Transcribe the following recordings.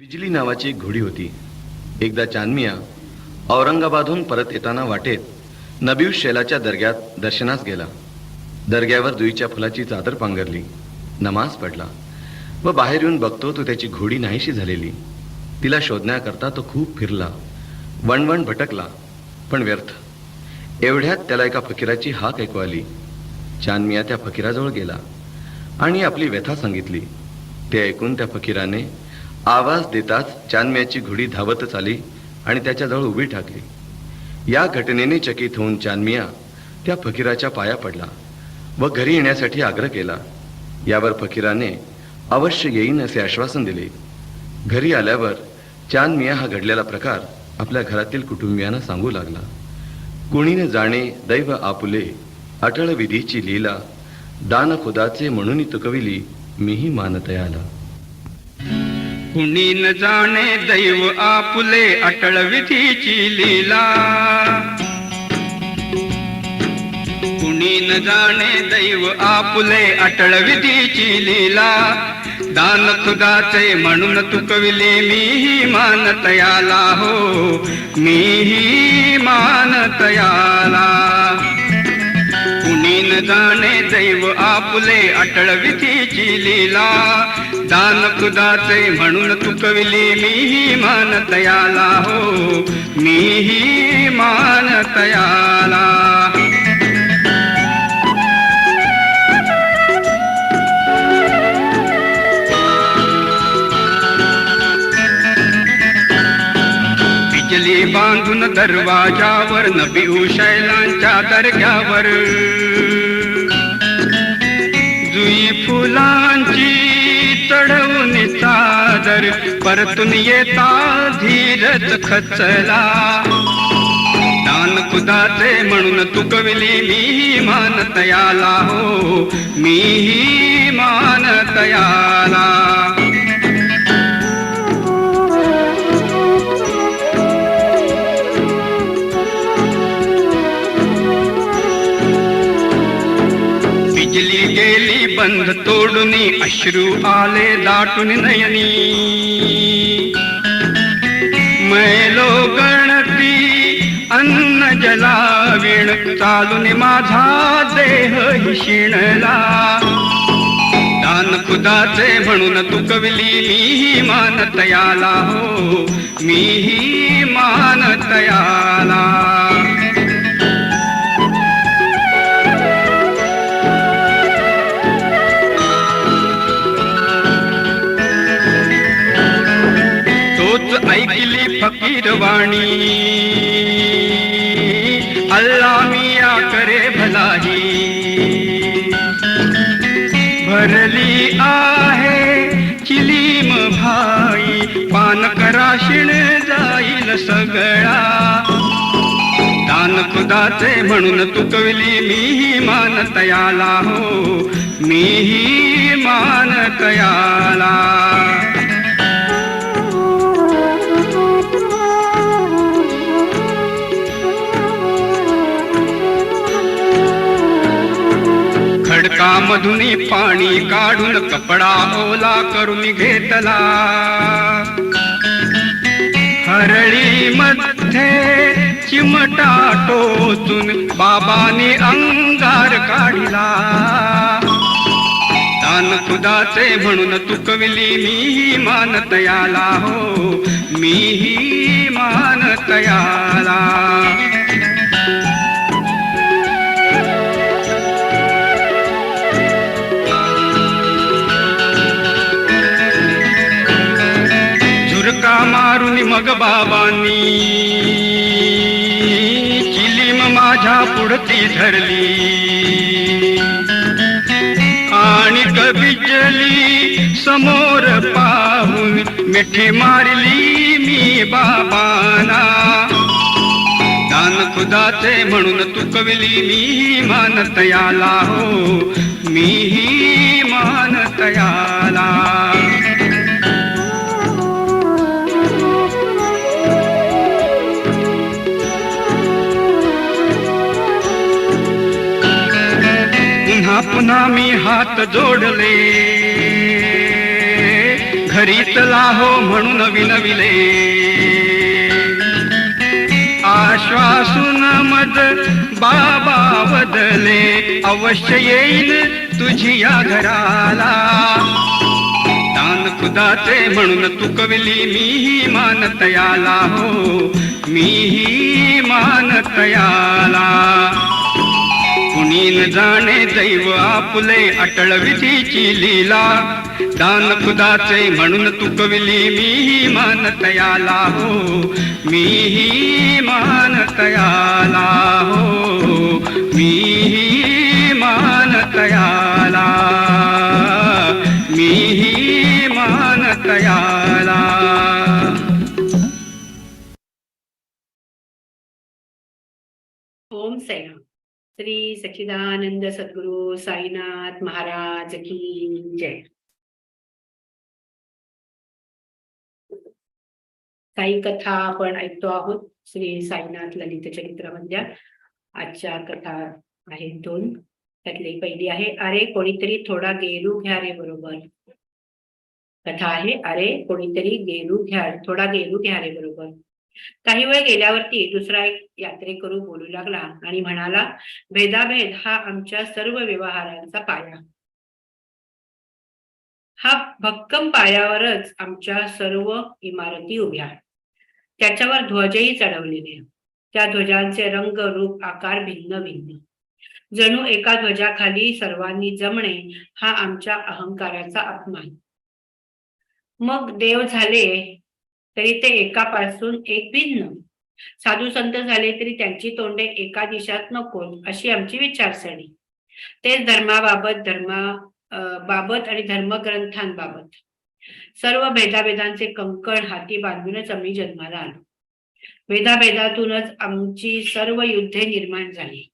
बिजली नावाची एक घोडी होती. एकदा चांदमिया औरंगाबादहून परत येताना वाटेत नबीव शैलाच्या दर्ग्यात दर्शनास गेला. दर्ग्यावर जुईच्या फुलाची चादर पांघरली. नमाज पडला व बाहेर येऊन बघतो तो त्याची घोडी नाहीशी झालेली. तिला शोधण्याकरता तो खूप फिरला. वणवण भटकला पण व्यर्थ. एवढ्यात त्याला एका फकीराची हाक ऐकू आली. चांदमिया त्या फकीराजवळ गेला आणि आपली व्यथा सांगितली. ते ऐकून त्या फकीराने आवाज देताच चानम्याची घोडी धावतच आली आणि त्याच्याजवळ उभी ठाकली. या घटनेने चकित होऊन चानमिया त्या फकीराच्या पाया पडला व घरी येण्यासाठी आग्रह केला. यावर फकीराने अवश्य येईन असे आश्वासन दिले. घरी आल्यावर चानमिया हा घडलेला प्रकार आपल्या घरातील कुटुंबियांना सांगू लागला. कुणीने जाणे दैव आपुले अटळ विधीची लीला दान खुदाचे म्हणून तुकविली मीही मानतयाला. कुणी न जाणे दैव आपुले अटळ विधीची लीला. कुणी न जाणे दैव आपुले अटळ विधीची लीला. दान खुदाचे म्हणून तुकविले मीही मानतयाला हो मीही मानतयाला. कुणी न जाणे दैव आपुले अटळ विधीची लीला. दान खुदाचे म्हणून तुकविली मीही मानतयाला हो. मीही मान तयाला. हो. दरवाजावर नबी शैलांच्या दर्ग्यावर. जुई फुलांची चढवून चादर परतून येता धीरच खचला. दान खुदाचे म्हणून तुकविली मी मानतयाला हो मीही मानतयाला बिजली गेली बंद तोडून अश्रू आले दाटून नयनी. मैलो गणती अन्न जलावीण चालून माझा देह शिणला दान खुदाचे म्हणून तुकविली मीही मानतयाला हो मीही मानतयाला. फकीरवाणी अल्ला मिया करे भलाही भरली आहे चिलीम भाई पान कराशिण जाईल सगळा। दान खुदाचे म्हणून तुकविली मीही मानतयाला हो मीही मानतयाला मधून पाणी काढून कपडा ओला करून घेतला. हरळी मध्ये चिमटा टोचून बाबाने अंगार काढला. दान खुदाचे म्हणून तुकविली मीही मानतयाला हो मीही मानतयाला. झुरका मग बाबांनी. चिलीम माझ्या पुढती धरली. आणि बिजली समोर पाहून मिठी मारली मी बाबाना. दान खुदाचे म्हणून तुकविली मी मानतयाला हो. मीही मानतयाला पुन्हा मी हात जोडले. धरीतला हो म्हणून विनविले. आश्वासून मज बाबा बदले. अवश्य येईल तुझी या घराला. दान खुदाचे म्हणून तू कविली मीही मानतयाला. हो मीही मानतयाला. कुणी न जाणे दैव आपुले अटळ विधीची लीला. दान खुदाचे म्हणून तू कविली मीही मानतयाला हो. मीही मानतयाला हो. मीही मानतयाला. मीही मानतयाला. ओम सेना श्री सच्चिदानंद सद्गुरु साईनाथ महाराज की जय. साई कथा आपण ऐकतो आहोत श्री साईनाथ ललित चरित्रामधल्या आजच्या कथा आहेत दोन. त्यातली पहिली आहे अरे कोणीतरी थोडा गेरू घ्या रे बरोबर. कथा आहे अरे कोणीतरी गेरू घ्या थोडा गेरू घ्या रे बरोबर. काही वेळ गेल्यावरती दुसरा एक यात्रेकरू बोलू लागला आणि म्हणाला भेदाभेद हा आमच्या सर्व व्यवहारांचा पाया. हा भक्कम पायावरच आमच्या सर्व इमारती उभ्या त्याच्यावर ध्वजही चढवलेले त्या ध्वजांचे रंग रूप आकार भिन्न भिन्न. जणू एका ध्वजाखाली सर्वांनी जमणे हा आमच्या अहंकाराचा अपमान मग देव झाले तरी ते एकापासून एक भिन्न. साधू संत झाले तरी त्यांची तोंडे एका दिशात नको अशी आमची विचारसरणी. तेच धर्माबाबत धर्मा बाबत आणि धर्मग्रंथांबाबत. सर्व भेदाभेदांचे कंकण हाती बांधूनच आम्ही जन्माला आलो. भेदाभेदातूनच आमची सर्व युद्धे निर्माण झाली.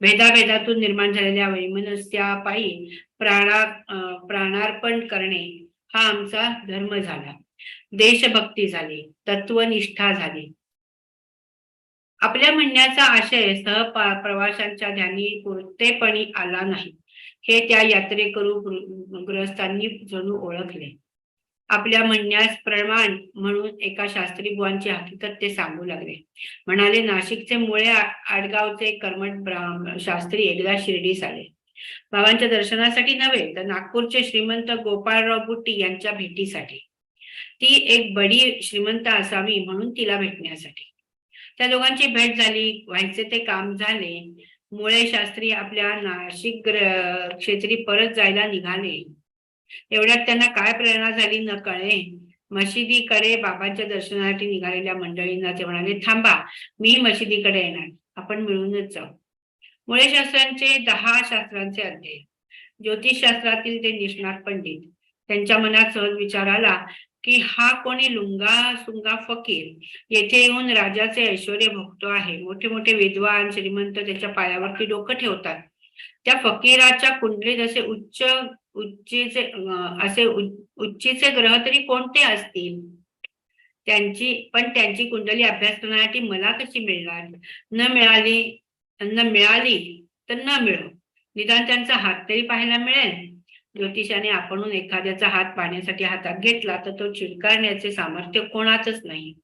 भेदाभेदातून निर्माण झालेल्या वैमनस्यापायी प्राणा प्राणार्पण करणे हा आमचा धर्म झाला. देशभक्ती झाली तत्वनिष्ठा झाली. आपल्या म्हणण्याचा आशय सह प्रवाशांच्या ध्यानी पुरतेपणी आला नाही. हे त्या यात्रेकरू गृ- गृहस्थांनी जणू ओळखले. आपल्या म्हणण्यास प्रमाण म्हणून एका शास्त्री बुवांची हकीकत ते सांगू लागले. म्हणाले नाशिकचे मुळे आडगावचे कर्मट शास्त्री एकदा शिर्डीस आले. बाबांच्या दर्शनासाठी नव्हे तर नागपूरचे श्रीमंत गोपाळराव बुट्टी यांच्या भेटीसाठी. ती एक बडी श्रीमंत असावी म्हणून तिला भेटण्यासाठी. त्या दोघांची भेट झाली व्हायचे ते काम झाले. मुळे शास्त्री आपल्या नाशिक ग्र- क्षेत्री परत जायला निघाले. एवढ्यात त्यांना काय प्रेरणा झाली न कळे मशिदीकडे बाबांच्या दर्शनासाठी निघालेल्या मंडळींना ते म्हणाले थांबा मी मशिदीकडे येणार आपण मिळूनच जाऊ. मुळे शास्त्रांचे दहा शास्त्रांचे अध्ययन. ज्योतिषशास्त्रातील ते निष्णात पंडित. त्यांच्या मनात सहज विचार आला की हा कोणी लुंगा सुंगा फकीर? येथे येऊन राजाचे ऐश्वर भोगतो आहे. मोठे मोठे विद्वान श्रीमंत त्याच्या पायावरती डोकं ठेवतात. त्या फकीराच्या कुंडलीत असे उच्च उच्चीचे असे उच्चीचे ग्रह तरी कोणते असतील? त्यांची पण त्यांची कुंडली अभ्यास करण्यासाठी मला कशी मिळणार? न मिळाली न मिळाली तर न मिळो. निदान त्यांचा हात तरी पाहायला मिळेल. ज्योतिषाने आपण एखाद्याचा हात पाण्यासाठी हातात घेतला तर तो चिडकारण्याचे सामर्थ्य कोणातच नाही.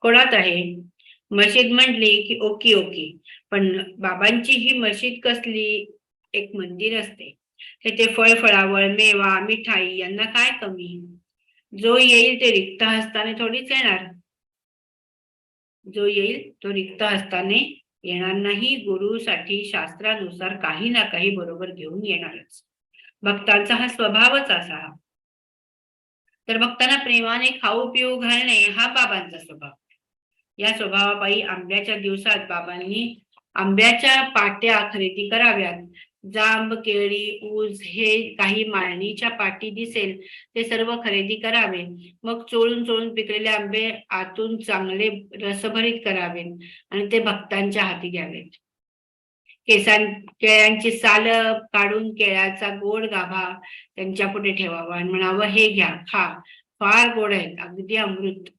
कोणात आहे? मशीद म्हटली की ओके ओके. पण बाबांची ही मशीद कसली? एक मंदिर असते. तेथे फळ फळावळ मेवा मिठाई यांना काय कमी? जो येईल ते रिक्त हस्ताने थोडीच येणार. जो येईल तो रिक्त हस्ताने येणार नाही. गुरुसाठी शास्त्रानुसार काही ना काही बरोबर घेऊन येणारच. भक्तांचा हा स्वभावच असा. तर भक्तांना प्रेमाने खाऊ पिऊ घालणे हा बाबांचा स्वभाव. या स्वभावापायी आंब्याच्या दिवसात बाबांनी आंब्याच्या पाट्या खरेदी कराव्यात. जांब केळी ऊस हे काही माळणीच्या पाटी दिसेल ते सर्व खरेदी करावे. मग चोळून चोळून पिकलेले आंबे आतून चांगले रसभरीत करावे आणि ते भक्तांच्या हाती द्यावेत केसां केळ्यांची साल काढून केळ्याचा गोड गाभा त्यांच्या पुढे ठेवावा आणि म्हणावं हे घ्या खा. फार गोड आहेत. अगदी अमृत.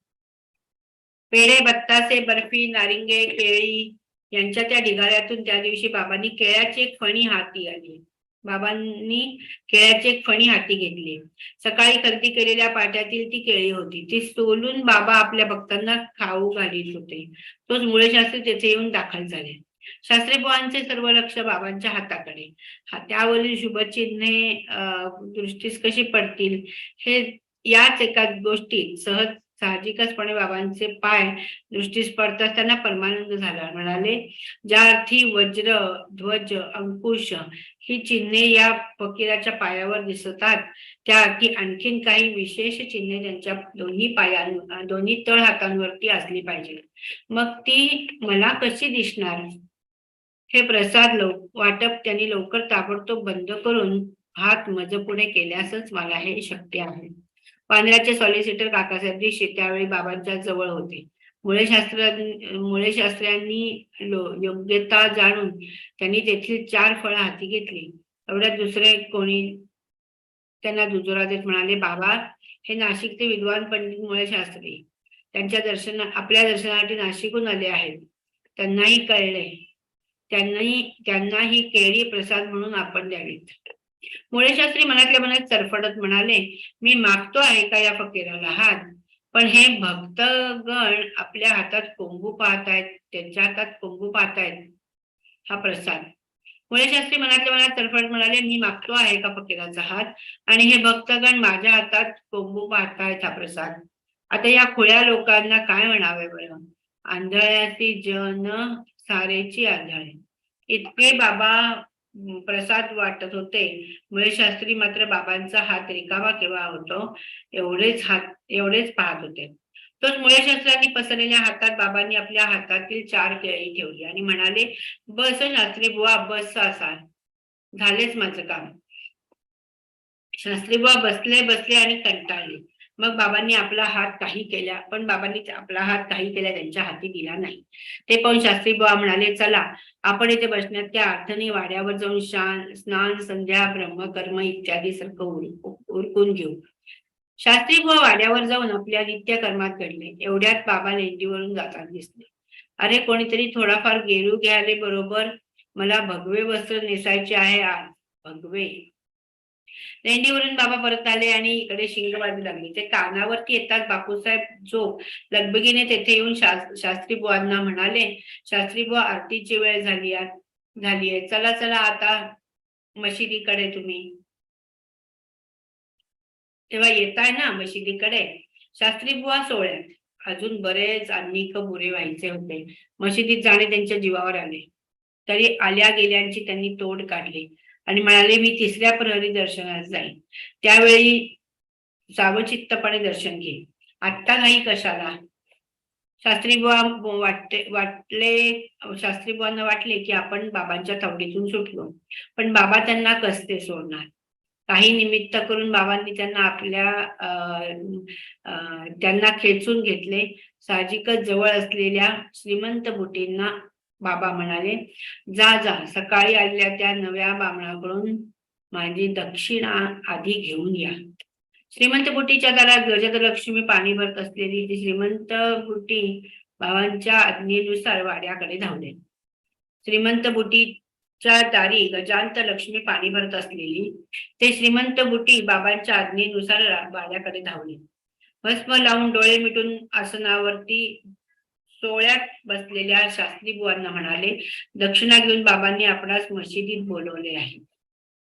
पेढे बत्तासे बर्फी नारिंगे केळी यांच्या त्या ढिगाऱ्यातून त्या दिवशी बाबांनी केळ्याची एक फणी हाती आली बाबांनी केळ्याची एक फणी हाती घेतली. सकाळी खरेदी केलेल्या पाट्यातील ती केळी होती. ती सोलून बाबा आपल्या भक्तांना खाऊ घालीत होते. तोच मुळे शास्त्री तेथे येऊन दाखल झाले. शास्त्री बुवांचे सर्व लक्ष बाबांच्या हाताकडे. त्यावरील शुभचिन्हे दृष्टीस कशी पडतील? हे याच एका गोष्टी सहज साहजिकचपणे बाबांचे पाय दृष्टीस पडताच त्यांना परमानंद झाला. म्हणाले ज्या अर्थी वज्र ध्वज अंकुश ही चिन्हे या फकीराच्या पायावर दिसतात त्या अर्थी आणखीन काही विशेष चिन्हे त्यांच्या दोन्ही पायां दोन्ही तळ हातांवरती असली पाहिजे मग ती मला कशी दिसणार? हे प्रसाद लव वाटप त्यांनी लवकर ताबडतोब बंद करून हात मज पुढे केल्यासच मला हे शक्य आहे. पांढऱ्याचे सॉलिसिटर काकासाहेब दिशे त्यावेळी बाबांच्या जवळ होते. मुळे शास्त्र मुळे शास्त्र्यांनी योग्यता जाणून त्यांनी तेथील चार फळं हाती घेतली. एवढ्यात दुसरे कोणी त्यांना दुजोरा देत म्हणाले बाबा हे नाशिकचे विद्वान पंडित मुळे शास्त्री. त्यांच्या दर्शना आपल्या दर्शनासाठी नाशिकहून आले आहेत. त्यांनाही कळले त्यांनाही त्यांना ही केळी प्रसाद म्हणून आपण द्यावीत. मुळे शास्त्री मनातल्या मनात चरफडत म्हणाले मी मागतो आहे का या फकीराला हात? पण हे भक्तगण आपल्या हातात कोंबू पाहतायत त्यांच्या हातात कोंबू पाहतायत हा प्रसाद. मुळे शास्त्री मनातल्या मनात चरफडत म्हणाले मी मागतो आहे का फकीराचा हात? आणि हे भक्तगण माझ्या हातात कोंबू पाहतायत हा प्रसाद. आता या खुळ्या लोकांना काय म्हणावे बरं? आंधळ्याची जन सारेची आंधळे इतके बाबा प्रसाद वाटत होते. मुळे शास्त्री मात्र बाबांचा हात रिकामा केव्हा होतो एवढेच हात एवढेच पाहत होते. तोच मुळे शास्त्रांनी पसरलेल्या हातात बाबांनी आपल्या हातातील चार केळी ठेवली आणि म्हणाले बस शास्त्री बुवा बस असा. झालेच माझं काम. शास्त्री बुवा बसले बसले आणि कंटाळले. मग बाबांनी आपला हात काही केला पण बाबांनी आपला हात काही केला त्यांच्या हाती दिला नाही. ते पाहून शास्त्री बुवा म्हणाले चला आपण इथे बसण्यात त्या अर्थाने वाड्यावर जाऊन शान स्नान संध्या ब्रह्मकर्म इत्यादी सारखं उरकून घेऊ. शास्त्री बुवा वाड्यावर जाऊन आपल्या नित्य कर्मात घडले. एवढ्यात बाबा लेंडीवरून जाताना दिसले. अरे कोणीतरी थोडाफार गेरू घ्यायले बरोबर. मला भगवे वस्त्र नेसायचे आहे आज. भगवे? लेंडीवरून बाबा परत आले आणि इकडे शिंग बाजू लागली. ते कानावरती येतात बापूसाहेब झोप. लगबगीने तेथे येऊन शास- शास्त्री बुवांना म्हणाले शास्त्री बुवा आरतीची वेळ झाली झाली आहे. चला चला आता मशिदीकडे तुम्ही. तेव्हा येताय ना मशिदीकडे? शास्त्री बुवा सोहळ्यात अजून बरेच अनेक बुरे व्हायचे होते. मशिदीत जाणे त्यांच्या जीवावर आले. तरी आल्या गेल्यांची त्यांनी तोड काढली. आणि म्हणाले मी तिसऱ्या प्रहरी दर्शनास जाईन त्यावेळी सावचित्तपणे दर्शन घेईन आत्ता नाही कशाला. शास्त्रीबुवा वाटते वाटले शास्त्रीबुवांना वाटले की आपण बाबांच्या तावडीतून सुटलो. पण बाबा त्यांना कसते सोडणार? काही निमित्त करून बाबांनी त्यांना आपल्या त्यांना खेचून घेतले. साहजिकच जवळ असलेल्या श्रीमंत बुटींना बाबा म्हणाले जा जा सकाळी आलेल्या त्या नव्या बामणाकडून माझी दक्षिणा आधी घेऊन या. श्रीमंत बुटीच्या दारात गजलक्ष्मी पाणी भरत असलेली ती श्रीमंत बुटी बाबांच्या आज्ञेनुसार वाड्याकडे धावले. श्रीमंत बुटीच्या दारी गजांत लक्ष्मी पाणी भरत असलेली ते श्रीमंत बुटी बाबांच्या आज्ञेनुसार वाड्याकडे धावले. भस्म लावून डोळे मिटून आसनावरती सोहळ्यात बसलेल्या शास्त्री बुवांना म्हणाले दक्षिणा घेऊन बाबांनी आपणास मशिदीत बोलवले आहे.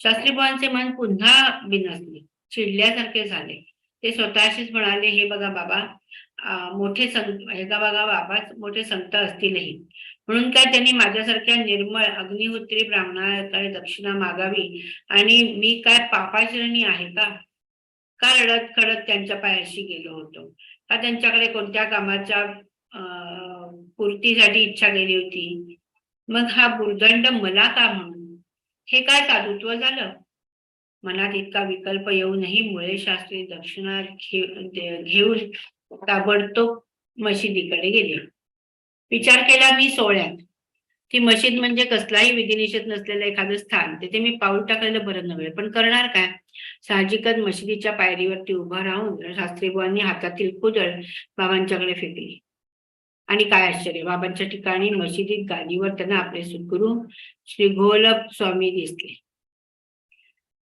शास्त्री बुवांचे मन पुन्हा बिनसले चिडल्यासारखे झाले. ते स्वतःशीच म्हणाले हे बघा बाबा मोठे संत हे का बघा बाबा मोठे संत असतीलही. म्हणून काय त्यांनी माझ्यासारख्या निर्मळ अग्निहोत्री ब्राह्मणाकडे दक्षिणा मागावी आणि मी काय पापाचरणी आहे का? का रडत खडत त्यांच्या पायाशी गेलो होतो? का त्यांच्याकडे कोणत्या कामाच्या पूर्तीसाठी इच्छा गेली होती. मग हा भूर्दंड मला का म्हणून? हे काय साधुत्व झालं? मनात इतका विकल्प येऊनही मुळे शास्त्री दक्षिणा घेऊन ताबडतोब मशिदीकडे गेले. विचार केला मी सोहळ्यात. ती मशीद म्हणजे कसलाही विधिनिषेध नसलेलं एखादं स्थान. तिथे मी पाऊल टाकायला बरं नव्हे. पण करणार काय? साहजिकच मशिदीच्या पायरीवरती उभा राहून शास्त्रीबुवांनी हातातील कुदळ बाबांच्याकडे फेकली. आणि काय आश्चर्य बाबांच्या ठिकाणी मशिदीत गादीवर त्यांना आपले सद्गुरू श्री गोलभ स्वामी दिसले.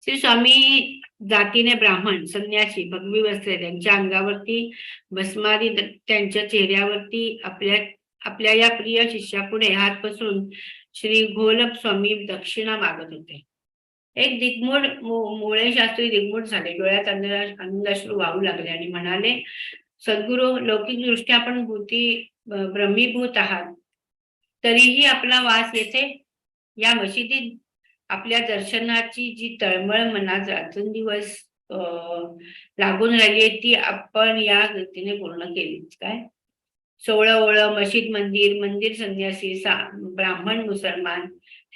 श्री स्वामी जातीने ब्राह्मण संन्यासी भगवी वस्त्रे त्यांच्या अंगावरती भस्मादी त्यांच्या चेहऱ्यावरती आपल्या आपल्या या प्रिय शिष्यापुढे हात पसरून श्री गोलभ स्वामी दक्षिणा मागत होते. एक दिग्मूळ मुळे शास्त्री दिग्मूळ झाले. डोळ्यात आनंदा- आनंदाश्रू वाहू लागले आणि म्हणाले सद्गुरू लौकिक दृष्ट्या आपण भूती ब्रह्मीभूत. आहात तरीही आपला वास येथे या मशिदीत आपल्या दर्शनाची जी तळमळ मनात रात्रंदिवस अं, लागून राहिली आहे ती आपण या गतीने पूर्ण केली काय? सोळं ओळ मशीद मंदिर मंदिर संन्यासी सा ब्राह्मण मुसलमान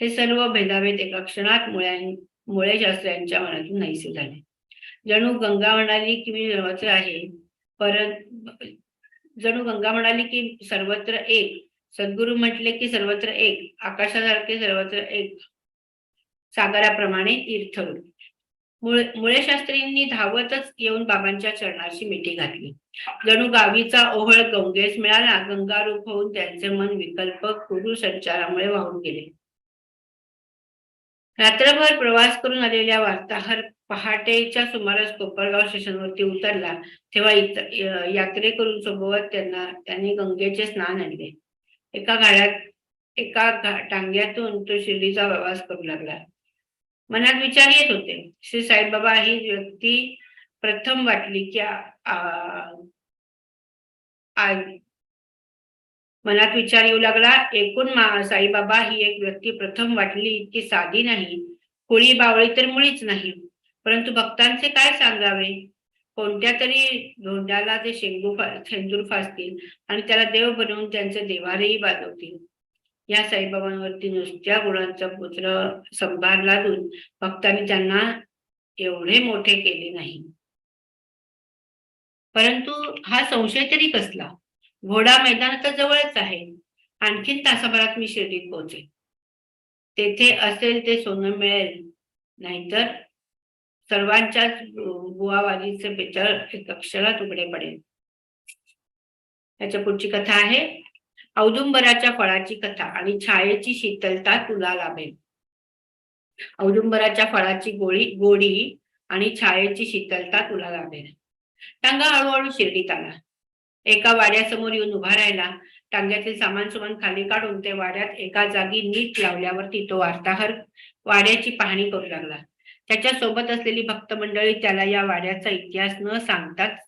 हे सर्व भेदाभेद एका क्षणात मुळ्या मुळे शास्त्र्यांच्या मनातून नाहीसे झाले. जणू गंगा म्हणाली की मी सर्वत्र आहे परत जणू गंगा म्हणाली की सर्वत्र एक सद्गुरू म्हटले की सर्वत्र एक आकाशासारखे सर्वत्र एक सागराप्रमाणे तीर्थ मुळे मुळे शास्त्रींनी धावतच येऊन बाबांच्या चरणाशी मिठी घातली. जणू गावीचा ओहळ गंगेस मिळाला गंगारूप होऊन त्यांचे मन विकल्प कुरु संचारामुळे वाहून गेले. रात्रभर प्रवास करून आलेल्या वार्ताहर पहाटेच्या सुमारास कोपरगाव स्टेशनवरती उतरला. तेव्हा यात्रेकरून सोबत त्यांना त्यांनी गंगेचे स्नान आणले. एका गाड्यात एका टांग्यातून तो शिर्डीचा प्रवास करू लागला. मनात विचार येत होते. श्री साईबाबा ही व्यक्ती प्रथम वाटली की मनात विचार येऊ लागला. एकूण मा- साईबाबा ही एक व्यक्ती प्रथम वाटली इतकी साधी नाही. कोळी बावळी तर मुळीच नाही. परंतु भक्तांचे काय सांगावे? कोणत्या तरी धोंड्याला ते शेंगू फा- शेंदूर फासतील आणि त्याला देव बनवून त्यांचे देवारेही बाजवतील या साईबाबांवरती नुसत्या गुणांचा पुत्र संभार लादून भक्तांनी त्यांना एवढे मोठे केले नाही. परंतु हा संशय तरी कसला? घोडा मैदान तर जवळच आहे. आणखीन तासाभरात मी शिर्डीत पोहोचे तेथे असेल ते सोनं मिळेल. नाहीतर सर्वांच्याच बुवावालीचे पिक्चर एक अक्षरात उघडे पडेल. याच्या पुढची कथा आहे. औदुंबराच्या फळाची कथा आणि छायेची शीतलता तुला लाभेल. औदुंबराच्या फळाची गोळी गोडी आणि छायेची शीतलता तुला लाभेल. टांगा हळूहळू शिर्डीत आला. एका वाड्यासमोर येऊन उभा राहिला. टांग्यातील सामान सुमान खाली काढून ते वाड्यात एका जागी नीट लावल्यावरती तो वार्ताहर वाड्याची पाहणी करू लागला. त्याच्यासोबत असलेली भक्त मंडळी त्याला या वाड्याचा इतिहास न सांगताच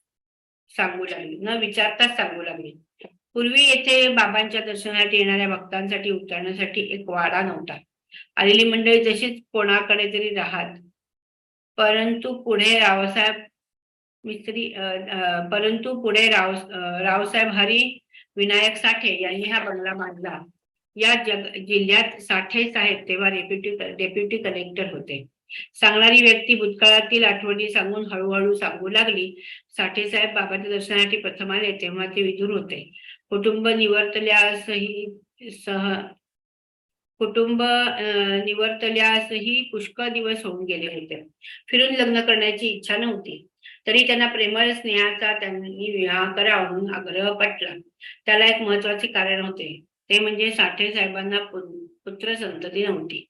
सांगू लागली न विचारताच सांगू लागली. पूर्वी येथे बाबांच्या दर्शनासाठी येणाऱ्या भक्तांसाठी उतरण्यासाठी एक वाडा नव्हता. आलेली मंडळी जशीच कोणाकडे तरी राहत परंतु पुढे रावसाहेब मिस्त्री परंतु पुढे राव रावसाहेब हरी विनायक साठे यांनी हा बंगला बांधला. या जग जिल्ह्यात साठे साहेब तेव्हा डेप्युटी डेप्युटी कलेक्टर होते. सांगणारी व्यक्ती भूतकाळातील आठवणी सांगून हळूहळू सांगू लागली. साठेसाहेब बाबाच्या दर्शनासाठी प्रथम आले तेव्हा ते विधूर होते. कुटुंब निवर्तल्यासही सह कुटुंब निवर्तल्यासही पुष्कळ दिवस होऊन गेले होते. फिरून लग्न करण्याची इच्छा नव्हती. तरी त्यांना प्रेमळ स्नेहाचा त्यांनी विवाह करावा म्हणून आग्रह पटला. त्याला एक महत्त्वाचे कारण होते. ते म्हणजे साठे साहेबांना पुत्र संतती नव्हती.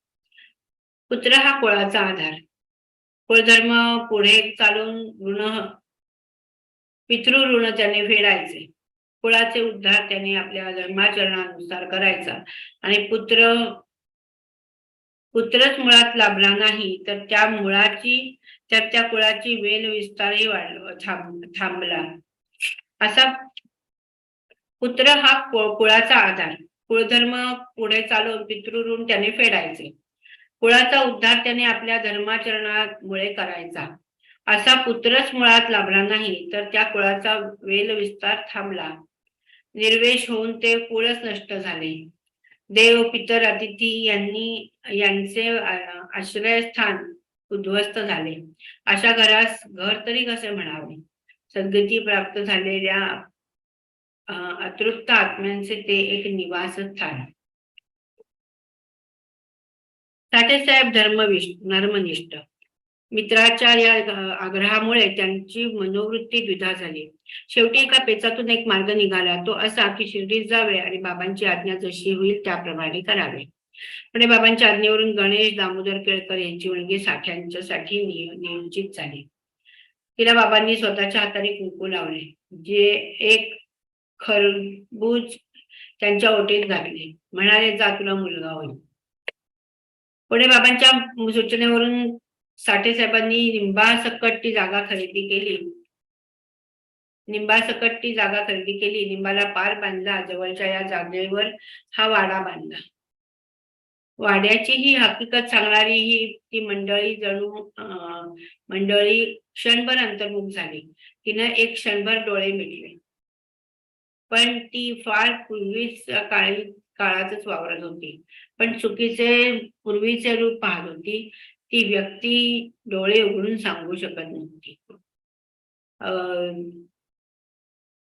पुत्र हा कुळाचा आधार. कुळधर्म पुढे चालून ऋण पितृ ऋण त्याने फेडायचे. कुळाचे उद्धार त्याने आपल्या धर्माचरणानुसार करायचा. आणि पुत्र पुत्रच मुळात लाभला नाही तर त्या मुळाची तर त्या कुळाची वेल विस्तारही वाढ थांब थांबला. असा पुत्र हा कुळाचा आधार. कुळधर्म पुढे चालून पितृऋण त्याने फेडायचे. कुळाचा उद्धार त्याने आपल्या धर्माचरणामुळे करायचा. असा पुत्रच मुळात लाभला नाही तर त्या कुळाचा वेल विस्तार थांबला. निर्वेश होऊन ते कुळच नष्ट झाले. देव पितर अतिथी यांनी यांचे आश्रयस्थान उद्ध्वस्त झाले. अशा घरास घर तरी कसे म्हणावे? सद्गती प्राप्त झालेल्या अं, अतृप्त आत्म्यांचे ते एक निवासस्थान. साठेसाहेब धर्मविष्ठ धर्मनिष्ठ. मित्राच्या या आग्रहामुळे त्यांची मनोवृत्ती द्विधा झाली. शेवटी एका पेचातून एक मार्ग निघाला. तो असा की शिर्डीत जावे आणि बाबांची आज्ञा जशी होईल त्याप्रमाणे करावे. पण बाबांच्या आज्ञेवरून गणेश दामोदर केळकर यांची मुलगी साठ्यांच्यासाठी नियोजित झाली. तिला बाबांनी स्वतःच्या हाताने कुंकू लावले. जे एक खरबूज त्यांच्या ओटीत घातले. म्हणाले जा तुला मुलगा होईल. पुढे बाबांच्या सूचनेवरून साठे साहेबांनी निंबासकट ती जागा खरेदी केली. निंबासकट ती जागा खरेदी केली. निंबाला पार बांधला. जवळच्या या जागेवर हा वाडा बांधला. वाड्याची ही हकीकत सांगणारी ही ती मंडळी जणू मंडळी क्षणभर अंतर्मुख झाली. तिनं एक क्षणभर डोळे मिटले. पण ती फार पूर्वीच काळी काळातच वावरत होती. पण चुकीचे पूर्वीचे रूप पाहत होती ती व्यक्ती डोळे उघडून सांगू शकत नव्हती. अं,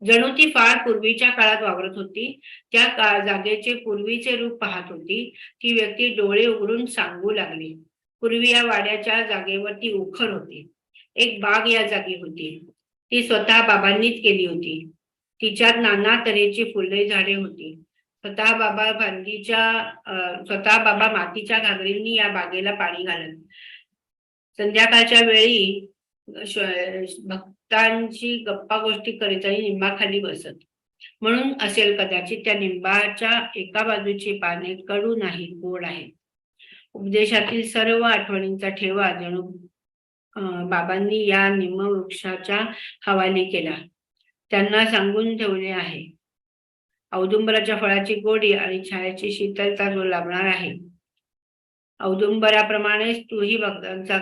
जणू ती फार पूर्वीच्या काळात वावरत होती त्या जागेचे पूर्वीचे रूप पाहत होती ती व्यक्ती डोळे उघडून सांगू लागली. पूर्वी या वाड्याच्या जागेवरती उखर होती. एक बाग या जागी होती. ती स्वतः बाबांनीच केली होती. तिच्यात नाना तऱ्हेची फुले झाडे होती. स्वतः बाबा फांदीच्या अं, स्वतः बाबा मातीच्या घागरींनी या बागेला पाणी घालत. संध्याकाळच्या वेळी भक्तांची गप्पा गोष्टी करीत आणि निंबाखाली बसत. म्हणून असेल कदाचित त्या निंबाच्या एका बाजूची पाने कडू नाहीत गोड आहेत. उपदेशातील सर्व आठवणींचा ठेवा जणू अं, बाबांनी या निम वृक्षाच्या हवाली केला. त्यांना सांगून ठेवले आहे. औदुंबराच्या फळाची गोडी आणि छायाची शीतलता जो लाभणार आहे. औदुंबराप्रमाणेच तूही भक्तांचा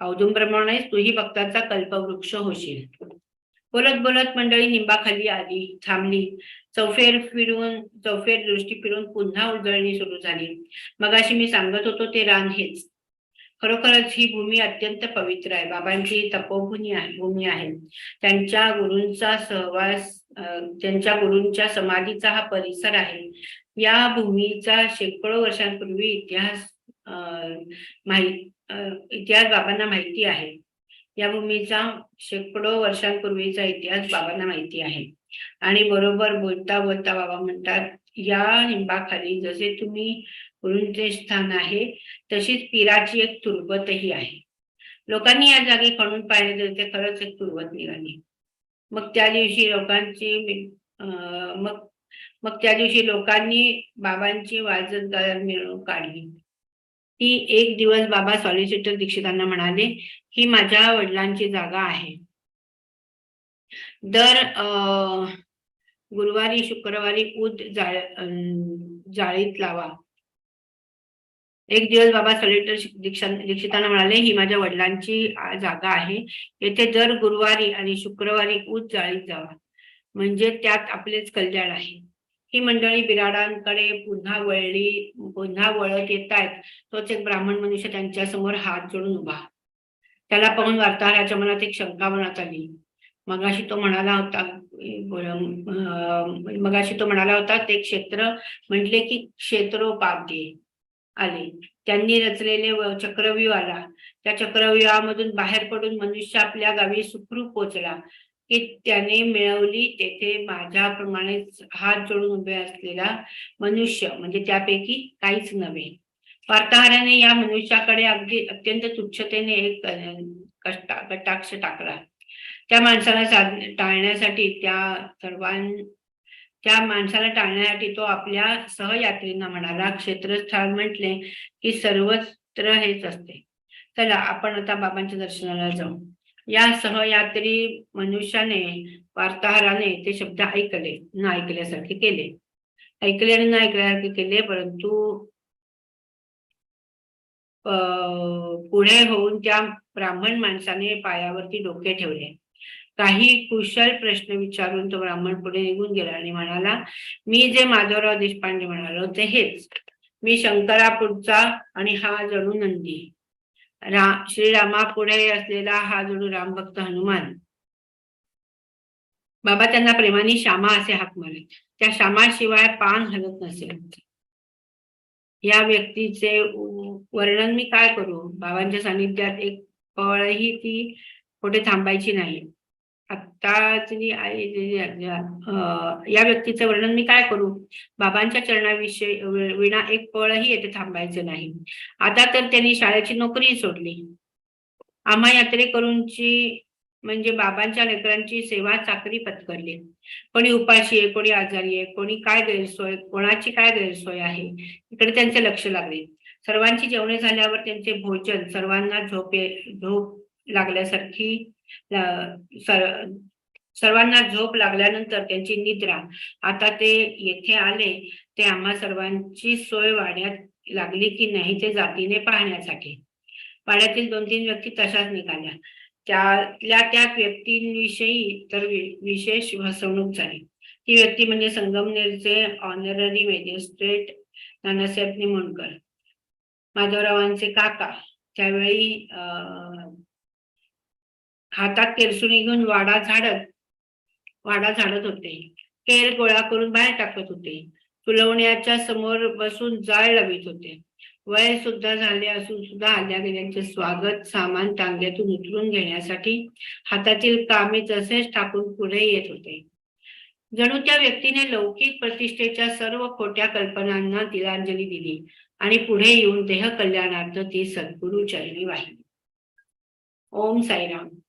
औदुंबराप्रमाणेच तूही भक्तांचा कल्पवृक्ष होशील. बोलत बोलत मंडळी निंबाखाली आली थांबली. चौफेर फिरून चौफेर दृष्टी फिरून पुन्हा उजळणी सुरू झाली. मगाशी मी सांगत होतो ते रान हेच. खरोखरच ही भूमी अत्यंत पवित्र आहे. बाबांची तपोभूमी आहे भूमी आहे. त्यांच्या गुरूंचा सहवास त्यांच्या गुरूंच्या समाधीचा हा परिसर आहे. या भूमीचा शेकडो वर्षांपूर्वी इतिहास अं, माहीत इतिहास बाबांना माहिती आहे. या भूमीचा शेकडो वर्षांपूर्वीचा इतिहास बाबांना माहिती आहे. आणि बरोबर बोलता बोलता बाबा म्हणतात या लिंबाखाली जसे तुम्ही गुरुंचे स्थान आहे तशीच पीराची एक तुर्बतही आहे. लोकांनी या जागी खणून पाहिले तर ते खरंच एक तुर्बत निघाली. मग त्या दिवशी लोकांची मग मग त्या दिवशी लोकांनी बाबांची वाजत गाजत मिरवणूक काढली. ती एक दिवस बाबा सॉलिसिटर दीक्षितांना म्हणाले ही माझ्या वडिलांची जागा आहे. दर अं, गुरुवारी शुक्रवारी उद जाळ जाळीत लावा. एक दिवस बाबा सलेटर दीक्षितांना म्हणाले ही माझ्या वडिलांची जागा आहे. येथे दर गुरुवारी आणि शुक्रवारी उद जाळीत जावा. म्हणजे त्यात आपलेच कल्याण आहे. ही मंडळी बिराडांकडे पुन्हा वळली पुन्हा वळत येत आहेत तोच एक ब्राह्मण मनुष्य त्यांच्यासमोर हात जोडून उभा. त्याला पाहून वार्ताहराच्या मनात एक शंका मनात आली. मगाशी तो म्हणाला होता मगाशी तो म्हणाला होता ते क्षेत्र म्हटले की क्षेत्रोपाध्ये आले. त्यांनी रचलेले चक्रव्यूह आला. त्या चक्रव्यूहामधून बाहेर पडून मनुष्य आपल्या गावी सुखरूप पोचला. की त्याने मिळवली तेथे माझ्याप्रमाणे हात जोडून उभे असलेला मनुष्य म्हणजे त्यापैकी काहीच नव्हे. वार्ताहराने या मनुष्याकडे अगदी अत्यंत तुच्छतेने एक कष्टा कटाक्ष टाकला. त्या माणसाला साध टाळण्यासाठी त्या सर्वां त्या माणसाला टाळण्यासाठी तो आपल्या सहयात्रींना म्हणाला क्षेत्रस्थान म्हटले की सर्वत्र हेच असते. चला आपण आता बाबांच्या दर्शनाला जाऊ. या सहयात्री मनुष्याने वार्ताहराने ते शब्द ऐकले न ऐकल्यासारखे केले. ऐकले आणि न ऐकल्यासारखे केले परंतु पुढे होऊन त्या ब्राह्मण माणसाने पायावरती डोके ठेवले. काही कुशल प्रश्न विचारून तो ब्राह्मण पुढे निघून गेला आणि म्हणाला मी जे माधवराव देशपांडे म्हणालो ते हेच. मी शंकरापूरचा आणि हा जणू नंदी. रा श्रीरामापुढे असलेला हा जणू रामभक्त हनुमान. बाबा त्यांना प्रेमाने श्यामा असे हाक मारले. त्या श्यामाशिवाय पान हलत नसेल या व्यक्तीचे वर्णन मी काय करू? बाबांच्या सानिध्यात एक पळही ती कुठे थांबायची नाही. आत्ताची जी- या व्यक्तीचं वर्णन मी काय करू? बाबांच्या चरणाविषयी विना एक पळही येथे थांबायचं नाही. आता तर त्यांनी शाळेची नोकरी सोडली. आम्हा यात्रेकरूंची म्हणजे बाबांच्या लेकरांची सेवा चाकरी पत्करली. कोणी उपाशी आहे कोणी आजारी आहे कोणी काय गैरसोय कोणाची काय गैरसोय आहे इकडे त्यांचे लक्ष लागले. सर्वांची जेवणे झाल्यावर त्यांचे भोजन सर्वांना झोपे झोप लागल्यासारखी सर्वांना झोप लागल्यानंतर त्यांची निद्रा. आता ते येथे आले ते आम्हा सर्वांची सोय वाड्यात लागली की नाही ते जातीने पाहण्यासाठी. वाड्यातील दोन तीन व्यक्ती तशाच निघाल्या. त्यातल्या त्या व्यक्तींविषयी तर विशेष फसवणूक झाली. ती व्यक्ती म्हणजे संगमनेरचे ऑनररी मॅजिस्ट्रेट नानासाहेब निमोणकर. माधवरावांचे काका. त्यावेळी अं, हातात केरसुणी घेऊन वाडा झाडत वाडा झाडत होते. केर गोळा करून बाहेर टाकत होते. फुलवण्याच्या समोर बसून जाळ लावित होते. वय सुद्धा झाले असून सुद्धा आल्या गेल्यांचे स्वागत सामान टांग्यातून उतरून घेण्यासाठी हातातील कामे तसेच टाकून पुढे येत होते. जणू त्या व्यक्तीने लौकिक प्रतिष्ठेच्या सर्व खोट्या कल्पनांना तिलांजली दिली आणि पुढे येऊन देह कल्याणार्थ ती सद्गुरु चरणी वाहिली. ओम साईराम.